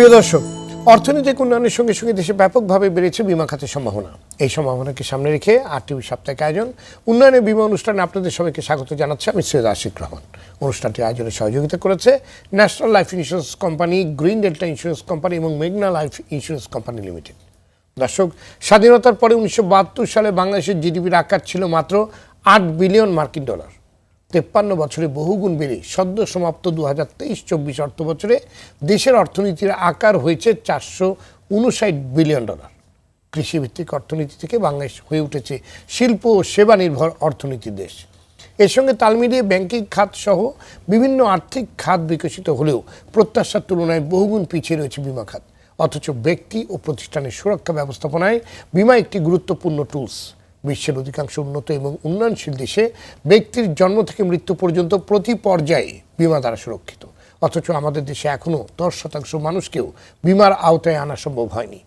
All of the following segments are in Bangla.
প্রিয় দর্শক, অর্থনৈতিক উন্নয়নের সঙ্গে সঙ্গে দেশে ব্যাপকভাবে বেড়েছে বিমা খাতের সম্ভাবনা। এই সম্ভাবনাকে সামনে রেখে আর টিভি সাপ্তাহিক আয়োজন, উন্নয়নের বিমা অনুষ্ঠানে আপনাদের সবাইকে স্বাগত জানাচ্ছি আমি সৈয়দ আশিক রহমান। অনুষ্ঠানটি আয়োজনে সহযোগিতা করেছে national life insurance company, green delta insurance company এবং মেঘনা লাইফ ইন্স্যুরেন্স কোম্পানি লিমিটেড। দর্শক, স্বাধীনতার পরে উনিশশো বাহাত্তর সালে বাংলাদেশের জিডিপির আকার ছিল মাত্র আট বিলিয়ন মার্কিন ডলার। তেপ্পান্ন বছরে বহুগুণ বেড়ে সদ্য সমাপ্ত দু হাজার তেইশ চব্বিশ অর্থ বছরে দেশের অর্থনীতির আকার হয়েছে চারশো উনষাট বিলিয়ন ডলার। কৃষিভিত্তিক অর্থনীতি থেকে বাংলাদেশ হয়ে উঠেছে শিল্প ও সেবা নির্ভর অর্থনীতির দেশ। এর সঙ্গে তাল মিলিয়ে ব্যাংকিং খাত সহ বিভিন্ন আর্থিক খাত বিকশিত হলেও প্রত্যাশার তুলনায় বহুগুণ পিছিয়ে রয়েছে বিমা খাত। অথচ ব্যক্তি ও প্রতিষ্ঠানের সুরক্ষা ব্যবস্থাপনায় বিমা একটি গুরুত্বপূর্ণ টুলস বিশ্বের অধিকাংশ উন্নত এবং উন্নয়নশীল দেশে ব্যক্তির জন্ম থেকে মৃত্যু পর্যন্ত প্রতি পর্যায়ে বিমা দ্বারা সুরক্ষিত। অথচ আমাদের দেশে এখনও দশ শতাংশ মানুষকেও বিমার আওতায় আনা সম্ভব হয়নি।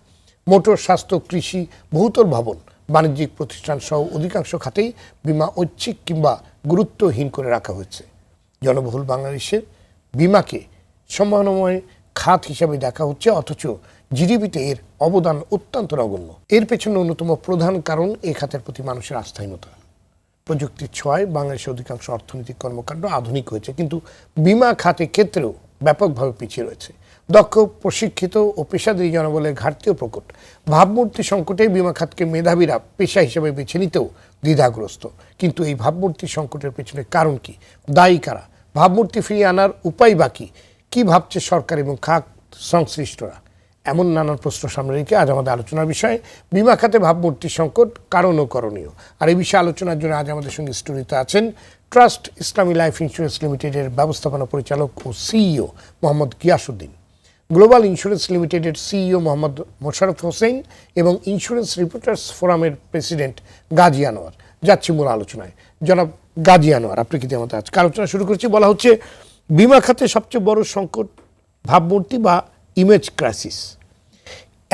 মোটর, স্বাস্থ্য, কৃষি, বহুতল ভবন, বাণিজ্যিক প্রতিষ্ঠান সহ অধিকাংশ খাতেই বিমা ঐচ্ছিক কিংবা গুরুত্বহীন করে রাখা হয়েছে। জনবহুল বাংলাদেশের বিমাকে সম্ভাবনাময় খাত হিসাবে দেখা হচ্ছে, অথচ জিডিপিতে এর অবদান অত্যন্ত নগণ্য। এর পেছনে অন্যতম প্রধান কারণ এ খাতের প্রতি মানুষের আস্থাহীনতা। প্রযুক্তির ছোঁয়ায় বাংলাদেশের অধিকাংশ অর্থনৈতিক কর্মকাণ্ড আধুনিক হয়েছে, কিন্তু বিমা খাতে ক্ষেত্রেও ব্যাপকভাবে পিছিয়ে রয়েছে। দক্ষ, প্রশিক্ষিত ও পেশাদারী জনবলের ঘাটতিও প্রকট। ভাবমূর্তি সংকটে বিমা খাতকে মেধাবীরা পেশা হিসেবে বেছে নিতেও দ্বিধাগ্রস্ত। কিন্তু এই ভাবমূর্তি সংকটের পেছনে কারণ কি? দায়ী কারা? ভাবমূর্তি ফিরিয়ে আনার উপায় বাকি কি ভাবছে সরকার এবং খাত সংশ্লিষ্টরা? এমন নানান প্রশ্ন সামনে রেখে আজ আমাদের আলোচনার বিষয়, বিমা খাতে ভাবমূর্তি সংকট কারণ ও করণীয়। আর এই বিষয়ে আলোচনার জন্য আজ আমাদের সঙ্গে স্টুডিওতে আছেন ট্রাস্ট ইসলামী লাইফ ইন্স্যুরেন্স লিমিটেডের ব্যবস্থাপনা পরিচালক ও CEO Mohammad Giasuddin global insurance লিমিটেডের সিইও মোহাম্মদ মোশারফ হোসেন এবং ইন্স্যুরেন্স রিপোর্টার্স ফোরামের প্রেসিডেন্ট গাজী আনোয়ার। যাচ্ছি মূল আলোচনায়। জনাব গাজী আনোয়ার, আপনি কি আমাদের আজকে আলোচনা শুরু করছি? বলা হচ্ছে, বিমা খাতে সবচেয়ে বড় সংকট ভাবমূর্তি বা ইমেজ ক্রাইসিস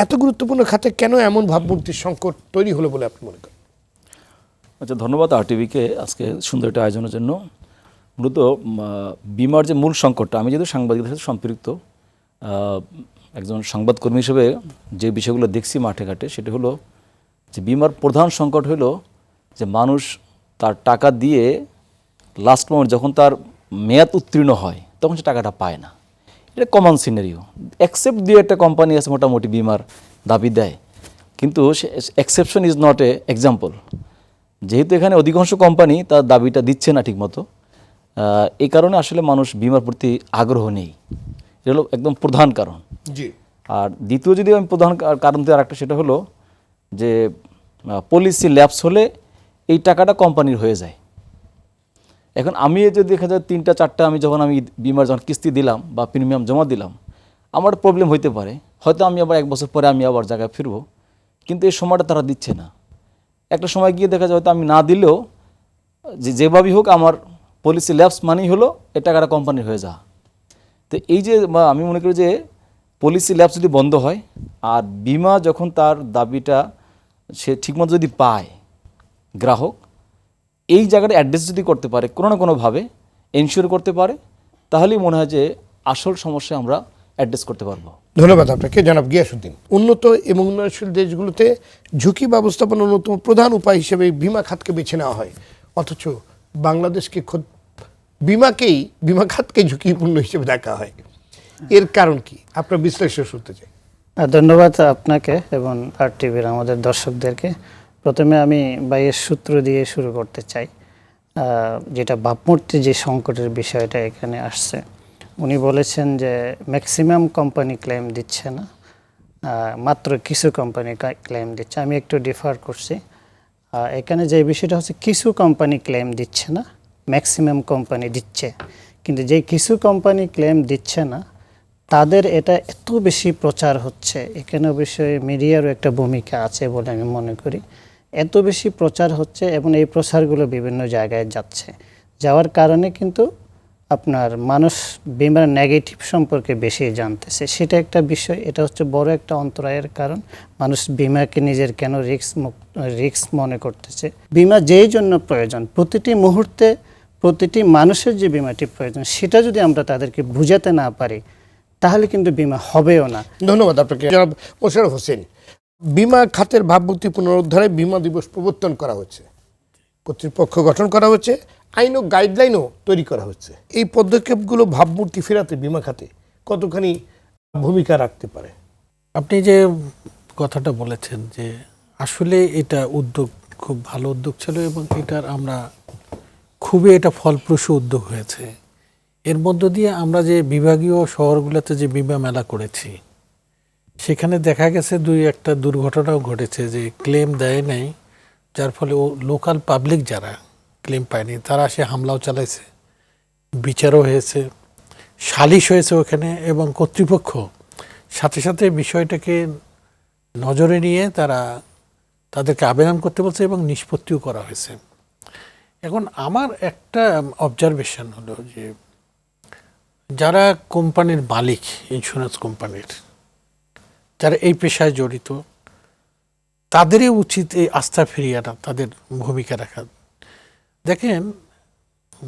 এত গুরুত্বপূর্ণ খাতে কেন এমন ভাবমূর্তির সংকট তৈরি হলো বলে আপনি মনে করেন? আচ্ছা ধন্যবাদ আরটিভিকে আজকে সুন্দর একটা আয়োজনের জন্য। মূলত বিমার যে মূল সংকটটা, আমি যেহেতু সাংবাদিকদের সাথে সম্পৃক্ত একজন সংবাদকর্মী হিসেবে যে বিষয়গুলো দেখছি মাঠে ঘাটে, সেটা হলো যে বিমার প্রধান সংকট হলো যে মানুষ তার টাকা দিয়ে লাস্ট মোমেন্ট যখন তার মেয়াদ উত্তীর্ণ হয়, তখন সে টাকাটা পায় না। এটা কমন সিনারিও অ্যাকসেপ্ট দিয়ে একটা কোম্পানি আছে মোটামুটি বিমার দাবি দেয়। কিন্তু exception is not a example যেহেতু এখানে অধিকাংশ কোম্পানি তার দাবিটা দিচ্ছে না ঠিকমতো। এই কারণে আসলে মানুষ বিমার প্রতি আগ্রহ নেই। এটা হলো একদম প্রধান কারণ। জি। আর দ্বিতীয় যদি আমি প্রধান কারণ দিয়ে আরেকটা সেটা হলো যে পলিসি ল্যাপস হলে এই টাকাটা কোম্পানির হয়ে যায়। এখন আমি যদি দেখা যায় তিনটা, চারটা আমি যখন আমি বিমার যখন কিস্তি দিলাম বা প্রিমিয়াম জমা দিলাম, আমার প্রবলেম হইতে পারে। হয়তো আমি আবার এক বছর পরে আমি আবার জায়গায় ফিরবো, কিন্তু এই সময়টা তারা দিচ্ছে না। একটা সময় গিয়ে দেখা যায় হয়তো আমি না দিলেও, যে, যেভাবেই হোক আমার পলিসি ল্যাপস মানেই হলো এই টাকাটা কোম্পানির হয়ে যা তো এই যে আমি মনে করি যে পলিসি ল্যাপস যদি বন্ধ হয়, আর বিমা যখন তার দাবিটা সে ঠিকমতো যদি পায়, গ্রাহক এই জায়গাটা অ্যাড্রেস যদি করতে পারে কোনো না কোনোভাবে এনশিওর করতে পারে তাহলেই মনে হয় যে আসল সমস্যা আমরা অ্যাড্রেস করতে পারব। ধন্যবাদ আপনাকে জনাব গিয়াসুদ্দিন উন্নত এবং উন্নয়নশীল দেশগুলোতে ঝুঁকি ব্যবস্থাপনার অন্যতম প্রধান উপায় হিসেবে বিমা খাতকে বেছে নেওয়া হয়। অথচ বাংলাদেশকে খোদ বিমাকেই বিমা খাতকে ঝুঁকিপূর্ণ হিসেবে দেখা হয়। এর কারণ কি? আপনার বিশ্লেষণ শুনতে চাই। ধন্যবাদ আপনাকে এবং আর টিভির আমাদের দর্শকদেরকে। প্রথমে আমি বাইয়ের সূত্র দিয়ে শুরু করতে চাই যেটা ভাবমূর্তি যে সংকটের বিষয়টা এখানে আসছে। উনি বলেছেন যে ম্যাক্সিমাম কোম্পানি ক্লেম দিচ্ছে না মাত্র কিছু কোম্পানি ক্লেম দিচ্ছে। আমি একটু ডিফার করছি এখানে যে বিষয়টা হচ্ছে কিছু কোম্পানি ক্লেম দিচ্ছে না, ম্যাক্সিমাম কোম্পানি দিচ্ছে। কিন্তু যে কিছু কোম্পানি ক্লেম দিচ্ছে না, তাদের এটা এত বেশি প্রচার হচ্ছে। এখানে অবশ্যই মিডিয়ারও একটা ভূমিকা আছে বলে আমি মনে করি। এত বেশি প্রচার হচ্ছে এবং এই প্রচারগুলো বিভিন্ন জায়গায় যাচ্ছে। যাওয়ার কারণে কিন্তু আপনার মানুষ বিমার নেগেটিভ সম্পর্কে বেশি জানতেছে। সেটা একটা বিষয়, এটা হচ্ছে বড় একটা অন্তরায়ের কারণ। মানুষ বিমাকে নিজের কেন রিক্স রিক্স মনে করতেছে? বিমা যেই জন্য প্রয়োজন, প্রতিটি মুহূর্তে প্রতিটি মানুষের যে বিমাটি প্রয়োজন, সেটা যদি আমরা তাদেরকে বুঝাতে না পারি, তাহলে কিন্তু বিমা হবেও না। ধন্যবাদ আপনাকে। মোশারফ হোসেন বিমা খাতের ভাবমূর্তি পুনরুদ্ধারে বিমা দিবস প্রবর্তন করা হচ্ছে। কর্তৃপক্ষ গঠন করা হচ্ছে, আইন ও গাইডলাইনও তৈরি করা হচ্ছে। এই পদক্ষেপগুলো ভাবমূর্তি ফেরাতে বিমা খাতে কতখানি ভূমিকা রাখতে পারে? আপনি যে কথাটা বলেছেন যে আসলে এটা উদ্যোগ, খুব ভালো উদ্যোগ ছিল এবং এটার আমরা খুবই এটা ফলপ্রসূ উদ্যোগ হয়েছে। এর মধ্য দিয়ে আমরা যে বিভাগীয় শহরগুলোতে যে বিমা মেলা করেছি সেখানে দেখা গেছে দুই একটা দুর্ঘটনাও ঘটেছে যে ক্লেম দেয় নাই, যার ফলে ও লোকাল পাবলিক যারা ক্লেম পায়নি, তারা সে হামলাও চালাইছে, বিচারও হয়েছে, সালিশ হয়েছে ওখানে এবং কর্তৃপক্ষ সাথে সাথে বিষয়টাকে নজরে নিয়ে তারা তাদেরকে আবেদন করতে বলছে এবং নিষ্পত্তিও করা হয়েছে। এখন আমার একটা অবজারভেশন হলো যে যারা কোম্পানির মালিক ইন্স্যুরেন্স কোম্পানির যারা এই পেশায় জড়িত তাদেরই উচিত এই আস্থা ফিরিয়ে আনা তাদের ভূমিকা রাখা। দেখেন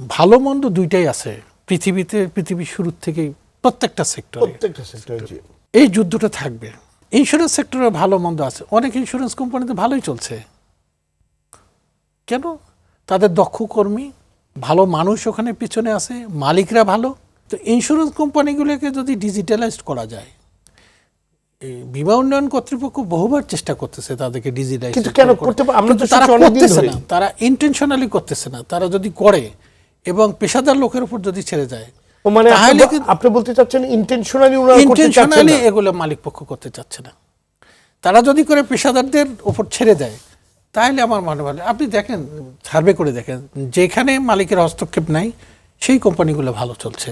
ভালো মন্দ দুইটাই আছে। পৃথিবীতে পৃথিবীর শুরুর থেকেই প্রত্যেকটা সেক্টরে প্রত্যেকটা সেক্টরে এই যুদ্ধটা থাকবে। ইন্স্যুরেন্স সেক্টরে ভালো মন্দ আছে। অনেক ইন্স্যুরেন্স কোম্পানিতে ভালোই চলছে। কেন? তাদের দক্ষ কর্মী ভালো মানুষ ওখানে পিছনে আছে মালিকরা ভালো। তো ইন্স্যুরেন্স কোম্পানিগুলোকে যদি ডিজিটালাইজড করা যায় বিমা উন্নয়ন কর্তৃপক্ষ বহুবার চেষ্টা করতেছে তাদেরকে ডিজিটালাইজ কিন্তু কেন করতে আমরা তো তারা করতেছে না। তারা ইন্টেনশনালি করতেছে না। তারা যদি করে এবং পেশাদার লোকের উপর যদি ছেড়ে যায় মানে আপনি বলতে চাচ্ছেন ইন্টেনশনালি ওনারা করতে চাচ্ছেন না? এগুলো মালিক পক্ষ করতে চাচ্ছে না। তারা যদি করে পেশাদারদের উপর ছেড়ে দেয় তাহলে আমার মনে হয় আপনি দেখেন সার্ভে করে দেখেন যেখানে মালিকের হস্তক্ষেপ নাই সেই কোম্পানিগুলো ভালো চলছে।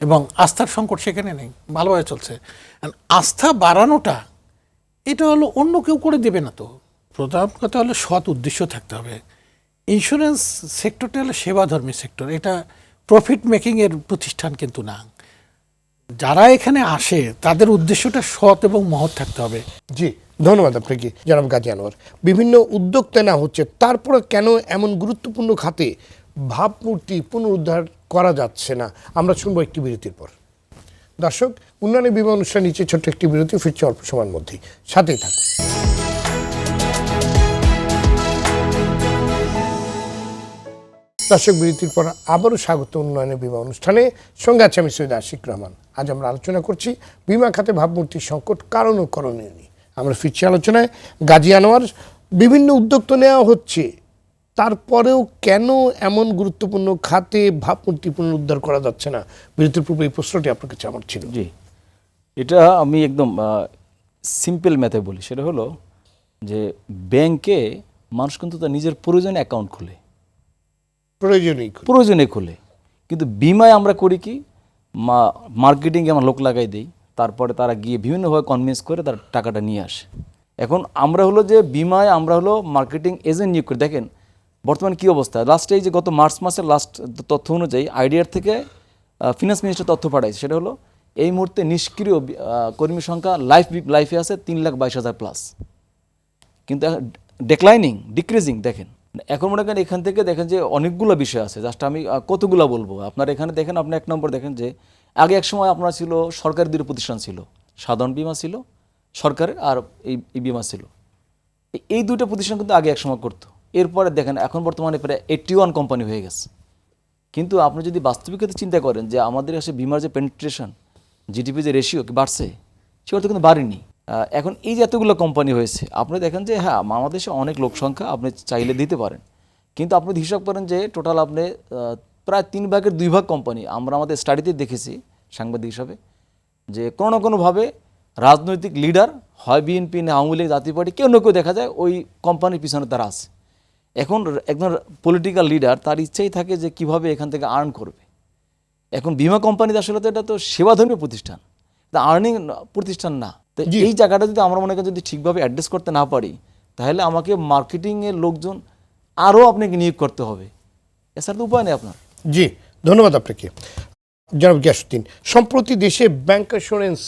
এবং আস্থার সংকট সেখানে নেই, ভালোভাবে চলছে। আস্থা বাড়ানোটা, এটা হলো অন্য কেউ করে দেবে না তো। প্রধান কথা হলো সৎ উদ্দেশ্য থাকতে হবে। ইন্স্যুরেন্স সেক্টরটা হলো সেবাধর্মী সেক্টর এটা প্রফিট মেকিংয়ের প্রতিষ্ঠান কিন্তু না। যারা এখানে আসে, তাদের উদ্দেশ্যটা সৎ এবং মহৎ থাকতে হবে। জি, ধন্যবাদ আপনাকে, জনাব গাজী আনোয়ার। বিভিন্ন উদ্যোগ নেওয়া হচ্ছে, তারপরে কেন এমন গুরুত্বপূর্ণ খাতে ভাবমূর্তি পুনরুদ্ধার করা যাচ্ছে না। আমরা শুনব একটি বিরতির পর। দর্শক, উন্নয়নের বিমা অনুষ্ঠান নিচে ছোট্ট একটি বিরতি, ফিরছে অল্প সময়ের মধ্যেই। সাথেই থাকুন। দর্শক, বিরতির পর আবারও স্বাগত উন্নয়নের বিমা অনুষ্ঠানে। সঙ্গে আছে আমি সৈয়দ আশিক রহমান। আজ আমরা আলোচনা করছি বিমা খাতে ভাবমূর্তির সংকট কারণ ও করণীয় নিয়ে। আমরা ফিরছি আলোচনায়। গাজী আনোয়ার, বিভিন্ন উদ্যোগ তো নেওয়া হচ্ছে। তারপরেও কেন এমন গুরুত্বপূর্ণ খাতে ভাবমূর্তি পুনরুদ্ধার করা যাচ্ছে না? বিরতির পূর্বে এই প্রশ্নটি আপনার কাছে আমার ছিল। জি। এটা আমি একদম সিম্পল ম্যাথে বলি। সেটা হলো যে ব্যাংকে মানুষ কিন্তু তার নিজের প্রয়োজনে অ্যাকাউন্ট খুলে। প্রয়োজনই প্রয়োজনে খুলে। কিন্তু বিমায় আমরা করি কি মা মার্কেটিংয়ে আমরা লোক লাগাই দিই তারপরে তারা গিয়ে বিভিন্নভাবে কনভিন্স করে তার টাকাটা নিয়ে আসে। এখন আমরা হলো যে বিমায় আমরা হলো মার্কেটিং এজেন্ট নিয়োগ করি। দেখেন বর্তমানে কী অবস্থা? লাস্টে এই যে গত মার্চ মাসের লাস্ট তথ্য অনুযায়ী আইডিয়ার থেকে ফিনান্স মিনিস্টার তথ্য পাঠাইছে। সেটা হলো, এই মুহূর্তে নিষ্ক্রিয় কর্মী সংখ্যা লাইফ লাইফে আছে তিন লাখ বাইশ হাজার প্লাস কিন্তু ডেক্লাইনিং ডিক্রিজিং দেখেন। এখন মনে করেন এখান থেকে দেখেন যে অনেকগুলো বিষয় আছে। জাস্ট আমি কতগুলো বলব? আপনার এখানে দেখেন, আপনি এক নম্বর দেখেন যে, আগে এক সময় আপনার ছিল সরকারি দুটো প্রতিষ্ঠান ছিল। সাধারণ বিমা ছিল সরকারের আর এই বিমা ছিল। এই- দুইটা প্রতিষ্ঠান কিন্তু আগে এক সময় করতো। এরপরে দেখেন, এখন বর্তমানে প্রায় এইটটি ওয়ান কোম্পানি হয়ে গেছে। কিন্তু আপনি যদি বাস্তবিকতা চিন্তা করেন যে আমাদের কাছে বিমার যে পেনিট্রেশন জিডিপি যে রেশিও কি বাড়ছে, সেটা তো কিন্তু বাড়েনি। এখন এই যে এতগুলো কোম্পানি হয়েছে, আপনি দেখেন যে হ্যাঁ আমাদের দেশে অনেক লোক সংখ্যা আপনি চাইলে দিতে পারেন। কিন্তু আপনি হিসাব করেন যে টোটাল আপনি প্রায় তিন ভাগের দুই ভাগ কোম্পানি আমরা আমাদের স্টাডিতে দেখেছি সাংবাদিক হিসাবে, যে কোনো না কোনোভাবে রাজনৈতিক লিডার হয় বিএনপি না আওয়ামী লীগ জাতীয় পার্টি, কেউ না কেউ দেখা যায় ওই কোম্পানির পিছনে তারা আছে। এখন একজন পলিটিক্যাল লিডার তার ইচ্ছেই থাকে যে কীভাবে এখান থেকে আর্ন করবে। এখন বিমা কোম্পানিতে আসলে তো এটা তো সেবাধর্মী প্রতিষ্ঠান। আর্নিং প্রতিষ্ঠান না। তো। এই জায়গাটা যদি আমরা মনে করি যদি ঠিকভাবে অ্যাড্রেস করতে না পারি তাহলে আমাকে মার্কেটিংয়ের লোকজন আরও আপনাকে নিয়োগ করতে হবে। এছাড়া তো উপায় নেই আপনার। জি ধন্যবাদ আপনাকে। জনাব গিয়াসুদ্দিন সম্প্রতি দেশে ব্যাংক অ্যাসুরেন্স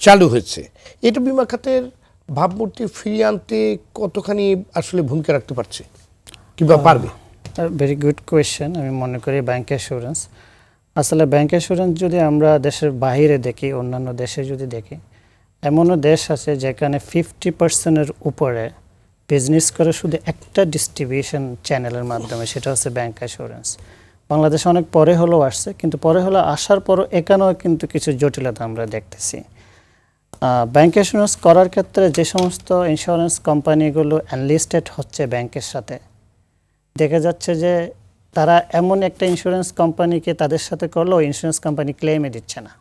চালু হয়েছে। এটা বিমা খাতের ভাবমূর্তি ফিরিয়ে আনতে কতখানি আসলে ভূমিকা রাখতে পারছে? কিংবা পারবে? ভেরি গুড কোয়েশ্চেন আমি মনে করি ব্যাংক অ্যাসুরেন্স আসলে ব্যাংক ইন্স্যুরেন্স যদি আমরা দেশের বাইরে দেখি অন্যান্য দেশে যদি দেখি এমনও দেশ আছে যেখানে ফিফটি পার্সেন্টের উপরে বিজনেস করে শুধু একটা ডিস্ট্রিবিউশন চ্যানেলের মাধ্যমে সেটা হচ্ছে ব্যাংক ইন্স্যুরেন্স বাংলাদেশে অনেক পরে হলেও আসছে কিন্তু পরে হলো আসার পরও এখানেও কিন্তু কিছু জটিলতা আমরা দেখতেছি। ব্যাংক ইন্স্যুরেন্স করার ক্ষেত্রে যে সমস্ত ইন্স্যুরেন্স কোম্পানিগুলো অ্যানলিস্টেড হচ্ছে ব্যাংকের সাথে দেখা যাচ্ছে যে তারা এমন একটা ইন্স্যুরেন্স কোম্পানিকে তাদের সাথে করল ইন্স্যুরেন্স কোম্পানি ক্লেমে দিচ্ছে না।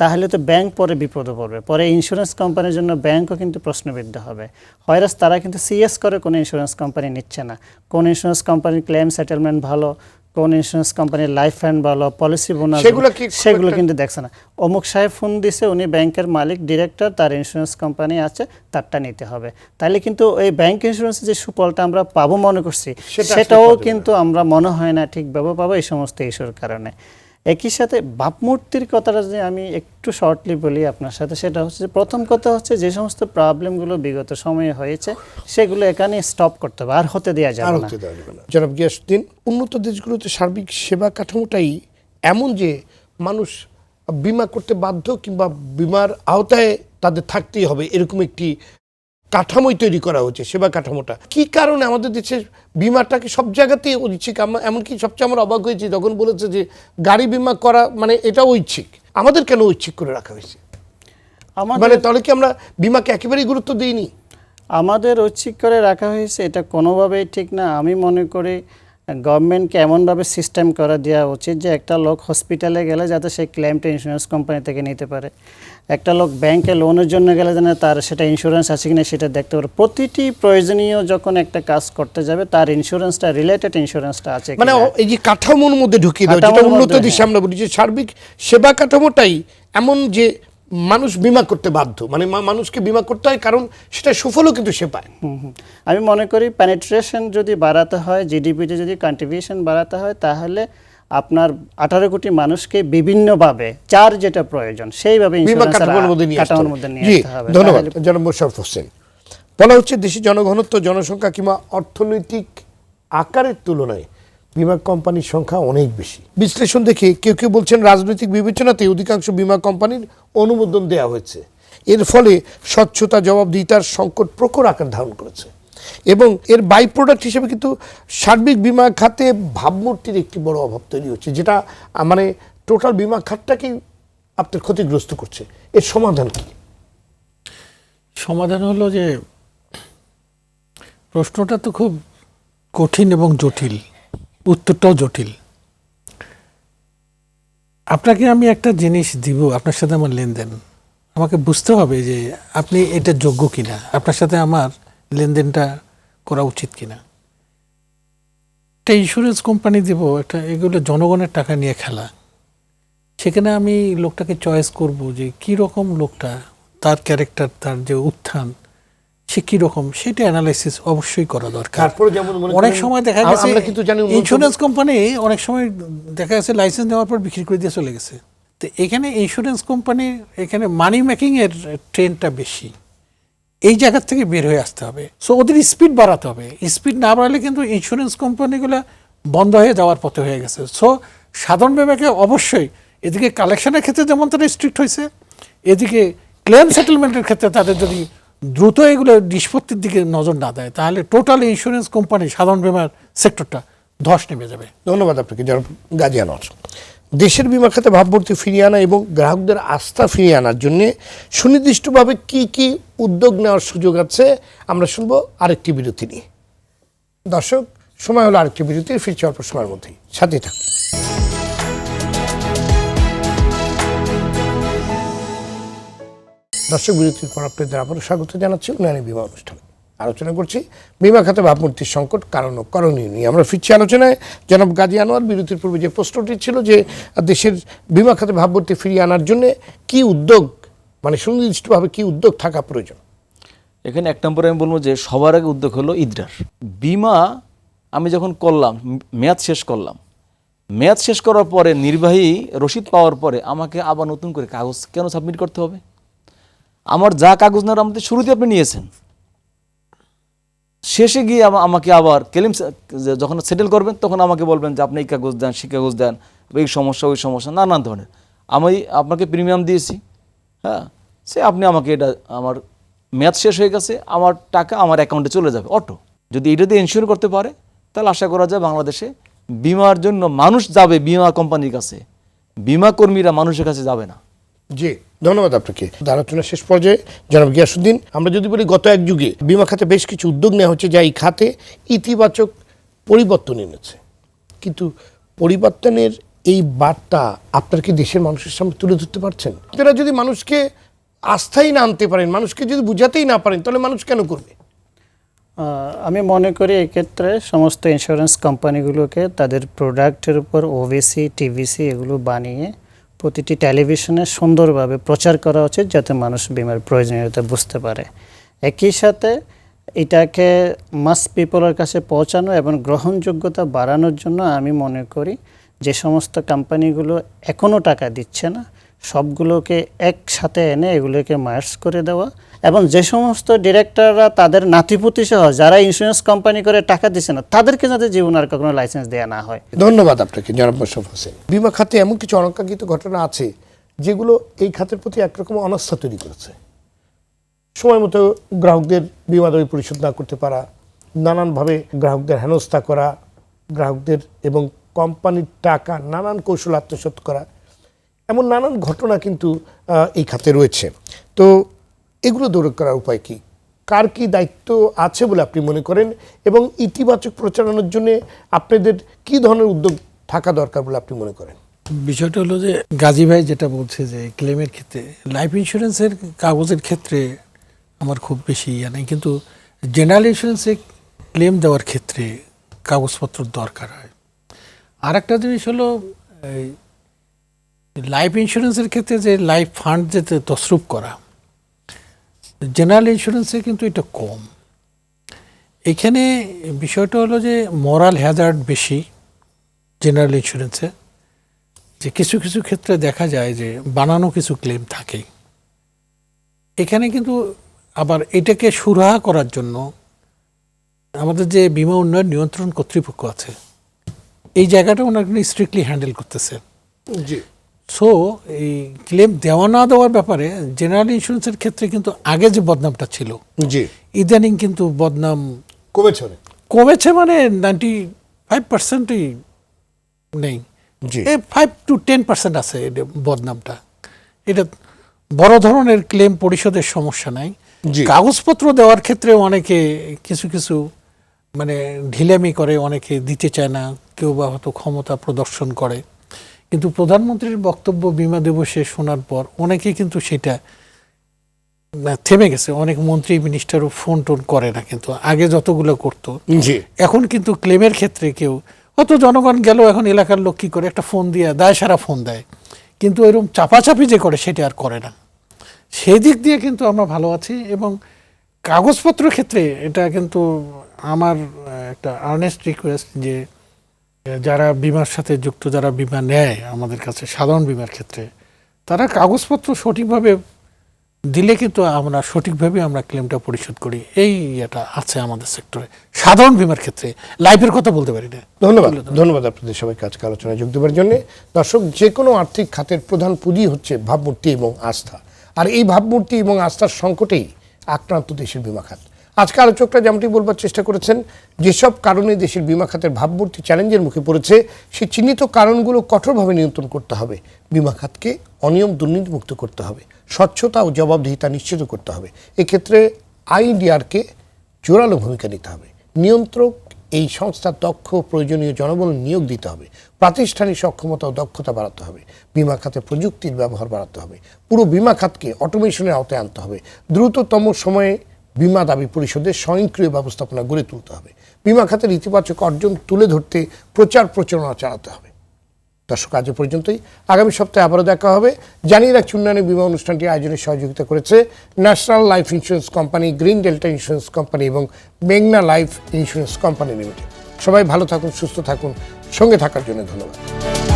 তাহলে তো ব্যাংক পরে বিপদে পড়বে। পরে ইন্স্যুরেন্স কোম্পানির জন্য ব্যাংকও কিন্তু প্রশ্নবিদ্ধ হবে। হয়রাস তারা কিন্তু সিএস করে কোনো ইন্স্যুরেন্স কোম্পানি নিচ্ছে না। কোন ইন্স্যুরেন্স কোম্পানির ক্লেম সেটেলমেন্ট ভালো কোন ইন্স্যুরেন্স কোম্পানির লাইফ ফান্ড বলো পলিসি বোনাস সেগুলো কি সেগুলো কিন্তু দেখছে না। অমুক সাহেব ফোন দিছে উনি ব্যাংকের মালিক ডিরেক্টর তার ইন্স্যুরেন্স কোম্পানি আছে তারটা নিতে হবে। তাহলে কিন্তু এই ব্যাংক ইন্স্যুরেন্স যে সুফলটা আমরা পাবো মনে করছি সেটাও কিন্তু আমরা মনে হয় না ঠিকভাবে পাবো এই সমস্ত ইস্যুর কারণে। একই সাথে বাপমূর্তির কথাটা যে আমি একটু শর্টলি বলি আপনার সাথে সেটা হচ্ছে যে প্রথম কথা হচ্ছে যে সমস্ত প্রবলেমগুলো বিগত সময়ে হয়েছে সেগুলো এখানে স্টপ করতে হবে আর হতে দেওয়া যাবে না। জনাব গিয়াসুদ্দিন উন্নত দেশগুলোতে সার্বিক সেবা কাঠামোটাই এমন যে মানুষ বিমা করতে বাধ্য কিংবা বিমার আওতায় তাদের থাকতেই হবে এরকম একটি কাঠামোই তৈরি করা হচ্ছে সেবা কাঠামোটা। কি কারণে আমাদের দেশের বিমাটাকে সব জায়গাতেই ঐচ্ছিক আমার এমনকি সবচেয়ে আমার অবাক হয়েছে যখন বলেছে যে গাড়ি বিমা করা মানে এটা ঐচ্ছিক। আমাদের কেন ঐচ্ছিক করে রাখা হয়েছে? আমার মানে তাহলে কি আমরা বিমাকে একেবারেই গুরুত্ব দিইনি? আমাদের ঐচ্ছিক করে রাখা হয়েছে এটা কোনোভাবেই ঠিক না। আমি মনে করি গভর্নমেন্টকে এমনভাবে সিস্টেম করা দেওয়া উচিত যে একটা লোক হসপিটালে গেলে যাতে সেই ক্লেমটা ইন্স্যুরেন্স কোম্পানি থেকে নিতে পারে। একটা লোক ব্যাংকে লোনের জন্য গেলে যেন তার সেটা ইন্স্যুরেন্স আছে কিনা সেটা দেখতে পারে। প্রতিটি প্রয়োজনীয় যখন একটা কাজ করতে যাবে তার ইন্স্যুরেন্সটা রিলেটেড ইন্স্যুরেন্সটা আছে মানে এই যে কাঠামোর মধ্যে ঢুকিয়ে দেওয়া যেটা উন্নত দেশে হ্যাঁ। আমরা বলি যে সার্বিক সেবা কাঠামোটাই এমন যে মানুষ বিমা করতে বাধ্য। মানে মানুষকে বিমা করতে হয় কারণ সেটা সুফলও কিন্তু সে পায়। আমি মনে করি পেনিট্রেশন যদি বাড়াতে হয় জিডিপিতে যদি কন্ট্রিবিউশন বাড়াতে হয় তাহলে আপনার আঠারো কোটি মানুষকে বিভিন্নভাবে চার যেটা প্রয়োজন সেইভাবে কাঠামোর মধ্যে নিয়ে হবে। ধন্যবাদ। জনাব মোশারফ হোসেন বলা হচ্ছে দেশি জনঘনত্ব জনসংখ্যা কিংবা অর্থনৈতিক আকারের তুলনায় বিমা কোম্পানির সংখ্যা অনেক বেশি। বিশ্লেষণ দেখে কেউ কেউ বলছেন রাজনৈতিক বিবেচনাতে অধিকাংশ বিমা কোম্পানির অনুমোদন দেওয়া হয়েছে। এর ফলে স্বচ্ছতা জবাবদিহিতার সংকট প্রখর আকার ধারণ করেছে। এবং এর বাই প্রোডাক্ট হিসেবে কিন্তু সার্বিক বিমা খাতে ভাবমূর্তির একটি বড় অভাব তৈরি হচ্ছে, যেটা মানে টোটাল বিমা খাতটাকেই আপনার ক্ষতিগ্রস্ত করছে। এর সমাধান কি? সমাধান হলো যে প্রশ্নটা তো খুব কঠিন এবং জটিল। উত্তরটাও জটিল। আপনাকে আমি একটা জিনিস দিব, আপনার সাথে আমার লেনদেন। আমাকে বুঝতে হবে যে আপনি এটা যোগ্য কিনা, আপনার সাথে আমার লেনদেনটা করা উচিত কিনা। একটা ইন্স্যুরেন্স কোম্পানি দেব, একটা এগুলো জনগণের টাকা নিয়ে খেলা। সেখানে আমি লোকটাকে চয়েস করব যে কি রকম লোকটা, তার ক্যারেক্টার তার যে উত্থান সে কি রকম সেটা অ্যানালাইসিস অবশ্যই করা দরকার। তারপরে যেমন অনেক সময় দেখা গেছে আমরা কিন্তু জানি ইন্স্যুরেন্স কোম্পানি অনেক সময় দেখা গেছে লাইসেন্স নেওয়ার পর বিক্রি করে দিয়ে চলে গেছে। তো এখানে ইন্স্যুরেন্স কোম্পানি এখানে মানি মেকিং এর ট্রেন্ডটা বেশি। এই জায়গার থেকে বের হয়ে আসতে হবে। সো ওদের স্পিড বাড়াতে হবে। স্পিড না বাড়ালে কিন্তু ইন্স্যুরেন্স কোম্পানিগুলো বন্ধ হয়ে যাওয়ার পথে হয়ে গেছে। সো সাধারণ বিভাগে অবশ্যই এদিকে কালেকশনের ক্ষেত্রে যেমন তারা স্ট্রিক্ট হয়েছে এদিকে ক্লেম সেটেলমেন্টের ক্ষেত্রে তাদের যদি দ্রুত এগুলো নিষ্পত্তির দিকে নজর না দেয়, তাহলে টোটাল ইন্স্যুরেন্স কোম্পানি সাধারণ বিমার সেক্টরটা ধস নেমে যাবে। ধন্যবাদ আপনাকে, জনাব গাজী দেশের বিমা খাতে ভাবমূর্তি ফিরিয়ে আনা এবং গ্রাহকদের আস্থা ফিরিয়ে আনার জন্য সুনির্দিষ্টভাবে কি কি উদ্যোগ নেওয়ার সুযোগ আছে, আমরা শুনব আরেকটি বিরতি নিয়ে। দর্শক, সময় হলো আরেকটি বিরতি ফিরছে অল্প সময়ের মধ্যেই। সাথে থাকুন। দর্শক বিরতির পর আপনাদের আবারও স্বাগত জানাচ্ছি উন্নয়নী বিমা অনুষ্ঠানে। আলোচনা করছি বিমা খাতে ভাবমূর্তির সংকট, কারণ করণীয় নিয়ে। আমরা ফিরছি আলোচনায়। জনাব গাজী আনোয়ার, বিরতির পূর্বে যে প্রশ্নটি ছিল যে, দেশের বিমা খাতে ভাবমূর্তি ফিরিয়ে আনার জন্য কি উদ্যোগ মানে সুনির্দিষ্টভাবে কি উদ্যোগ থাকা প্রয়োজন? এখানে এক নম্বরে আমি বলব যে, সবার আগে উদ্যোগ হলো ইদ্রার। বিমা আমি যখন করলাম, মেয়াদ শেষ করলাম, মেয়াদ শেষ করার পরে নির্বাহী রসিদ পাওয়ার পরে আমাকে আবার নতুন করে কাগজ কেন সাবমিট করতে হবে? আমার যা কাগজ নেওয়ার আমাদের শুরুতে আপনি নিয়েছেন। শেষে গিয়ে আমাকে আবার ক্লেম যখন সেটেল করবেন তখন আমাকে বলবেন যে আপনি এই কাগজ দেন সে কাগজ দেন, এই সমস্যা, ওই সমস্যা, নানান ধরনের। আমি আপনাকে প্রিমিয়াম দিয়েছি হ্যাঁ? সে আপনি আমাকে এটা, আমার মেয়াদ শেষ হয়ে গেছে, আমার টাকা আমার অ্যাকাউন্টে চলে যাবে, অটো। যদি এটা দিয়ে ইনশিওর করতে পারে, তাহলে আশা করা যায় বাংলাদেশে বিমার জন্য মানুষ যাবে বিমা কোম্পানির কাছে। বিমা কর্মীরা মানুষের কাছে যাবে না। জি, ধন্যবাদ আপনাকে। আলোচনার শেষ পর্যায়ে, জনাব গিয়াসুদ্দিন আমরা যদি বলি গত এক যুগে বিমা খাতে বেশ কিছু উদ্যোগ নেওয়া হচ্ছে যা এই খাতে ইতিবাচক পরিবর্তন এনেছে। কিন্তু পরিবর্তনের এই বার্তা আপনার কি দেশের মানুষের সামনে তুলে ধরতে পারছেন? আপনারা যদি মানুষকে আস্থাই না আনতে পারেন, মানুষকে যদি বুঝাতেই না পারেন, তাহলে মানুষ কেন করবে? আমি মনে করি এক্ষেত্রে সমস্ত ইন্স্যুরেন্স কোম্পানিগুলোকে তাদের প্রোডাক্টের উপর ওভিসি টিভিসি এগুলো বানিয়ে প্রতিটি টেলিভিশনে সুন্দরভাবে প্রচার করা উচিত যাতে মানুষ বিমার প্রয়োজনীয়তা বুঝতে পারে। একই সাথে এটাকে মাস পিপলের কাছে পৌঁছানো এবং গ্রহণযোগ্যতা বাড়ানোর জন্য আমি মনে করি যে সমস্ত কোম্পানিগুলো এখনও টাকা দিচ্ছে না। সবগুলোকে একসাথে এনে এগুলোকে মার্স করে দেওয়া এবং যে সমস্ত ডিরেক্টররা তাদের নাতিপুতি সহ যারা ইন্স্যুরেন্স কোম্পানি করে টাকা দিচ্ছে না, তাদেরকে যাতে জীবন আর কখনো লাইসেন্স দেওয়া না হয়। ধন্যবাদ আপনাকে, জনাব মোশারফ হোসেন। বিমা খাতে এমন কিছু অনাকাঙ্ক্ষিত ঘটনা আছে যেগুলো এই খাতের প্রতি একরকম অনাস্থা তৈরি করেছে। সময় মতো গ্রাহকদের বিমা দাবি পরিশোধ না করতে পারা, নানানভাবে গ্রাহকদের হেনস্থা করা, গ্রাহকদের এবং কোম্পানির টাকা, নানান কৌশল আত্মসাৎ করা, এমন নানান ঘটনা কিন্তু এই খাতে রয়েছে। তো এগুলো দূর করার উপায় কি? কার কি দায়িত্ব আছে বলে আপনি মনে করেন? এবং ইতিবাচক প্রচারণার জন্য আপনাদের কি ধরনের উদ্যোগ থাকা দরকার বলে আপনি মনে করেন? বিষয়টা হলো যে গাজী ভাই যেটা বলছে যে ক্লেমের ক্ষেত্রে লাইফ ইন্স্যুরেন্সের কাগজের ক্ষেত্রে আমার খুব বেশি ইয়ে নেই। কিন্তু জেনারেল ইন্স্যুরেন্সে ক্লেম দেওয়ার ক্ষেত্রে কাগজপত্র দরকার হয়। আর একটা জিনিস হলো লাইফ ইন্স্যুরেন্সের ক্ষেত্রে যে লাইফ ফান্ড যেতে তসরুপ করা জেনারেল ইন্স্যুরেন্সে কিন্তু এটা কম। এখানে বিষয়টা হলো যে মরাল হ্যাজার্ড বেশি জেনারেল ইন্স্যুরেন্সে যে কিছু কিছু ক্ষেত্রে দেখা যায় যে বানানো কিছু ক্লেম থাকে। এখানে কিন্তু আবার এটাকে সুরাহা করার জন্য আমাদের যে বিমা উন্নয়ন নিয়ন্ত্রণ কর্তৃপক্ষ আছে, এই জায়গাটা ওনারা কিন্তু স্ট্রিক্টলি হ্যান্ডেল করতেছে। সো এই ক্লেম দেওয়া না দেওয়ার ব্যাপারে জেনারেল ইন্স্যুরেন্সের ক্ষেত্রে কিন্তু আগে যে বদনামটা ছিল জি। ইদানিং কিন্তু বদনাম কমেছে কমেছে মানে নাইনটি ফাইভ পার্সেন্টই নেই। জি। ফাইভ টু টেন পার্সেন্ট আছে বদনামটা। এটা বড় ধরনের ক্লেম পরিশোধের সমস্যা নাই। কাগজপত্র দেওয়ার ক্ষেত্রে অনেকে কিছু কিছু মানে ঢিলামি করে অনেকে দিতে চায় না কেউ বা হয়তো ক্ষমতা প্রদর্শন করে। কিন্তু প্রধানমন্ত্রীর বক্তব্য বিমা দিবসে শোনার পর অনেকে কিন্তু সেটা থেমে গেছে। অনেক মন্ত্রী মিনিস্টারও ফোন টোন করে না কিন্তু। আগে যতগুলো করতো জি। এখন কিন্তু ক্লেমের ক্ষেত্রে কেউ অত জনগণ গেল এখন এলাকার লোক কি করে? একটা ফোন দিয়ে দায় সারা ফোন দেয়। কিন্তু এরকম চাপাচাপি যে করে সেটা আর করে না। সেই দিক দিয়ে কিন্তু আমরা ভালো আছি এবং কাগজপত্র ক্ষেত্রে এটা কিন্তু আমার একটা আর্নেস্ট রিকোয়েস্ট যে যারা বিমার সাথে যুক্ত যারা বিমা নেয় আমাদের কাছে সাধারণ বিমার ক্ষেত্রে তারা কাগজপত্র সঠিকভাবে দিলে কিন্তু আমরা সঠিকভাবে আমরা ক্লেমটা পরিশোধ করি। এই এটা আছে আমাদের সেক্টরে। সাধারণ বিমার ক্ষেত্রে লাইফের কথা বলতে পারি না। ধন্যবাদ। ধন্যবাদ আপনাদের সবাইকে আজকে আলোচনায় যোগ দেওয়ার জন্য। দর্শক যে কোনো আর্থিক খাতের প্রধান পুঁজি হচ্ছে ভাবমূর্তি এবং আস্থা। আর এই ভাবমূর্তি এবং আস্থার সংকটেই আক্রান্ত দেশের বিমা খাত। আজকে আলোচকরা যেমনটি বলবার চেষ্টা করেছেন, যেসব কারণে দেশের বিমা খাতের ভাবমূর্তি চ্যালেঞ্জের মুখে পড়েছে সেই চিহ্নিত কারণগুলো কঠোরভাবে নিয়ন্ত্রণ করতে হবে। বিমা খাতকে অনিয়ম দুর্নীতিমুক্ত করতে হবে। স্বচ্ছতা ও জবাবদিহিতা নিশ্চিত করতে হবে। এক্ষেত্রে আইডিআরকে জোরালো ভূমিকা নিতে হবে। নিয়ন্ত্রক, এই সংস্থার দক্ষ প্রয়োজনীয় জনবল নিয়োগ দিতে হবে। প্রাতিষ্ঠানিক সক্ষমতা ও দক্ষতা বাড়াতে হবে। বিমা খাতে প্রযুক্তির ব্যবহার বাড়াতে হবে। পুরো বিমা খাতকে অটোমেশনের আওতায় আনতে হবে। দ্রুততম সময়ে বিমা দাবি পরিশোধের স্বয়ংক্রিয় ব্যবস্থাপনা গড়ে তুলতে হবে। বিমা খাতের ইতিবাচক অর্জন তুলে ধরতে প্রচার প্রচারণা চালাতে হবে। দর্শক, আজ পর্যন্তই। আগামী সপ্তাহে আবারও দেখা হবে। জানিয়ে রাখছি উন্নয়নের বিমা অনুষ্ঠানটি আয়োজনে সহযোগিতা করেছে national life insurance company, green delta insurance company এবং মেঘনা লাইফ ইন্স্যুরেন্স কোম্পানি লিমিটেড। সবাই ভালো থাকুন, সুস্থ থাকুন। সঙ্গে থাকার জন্য ধন্যবাদ।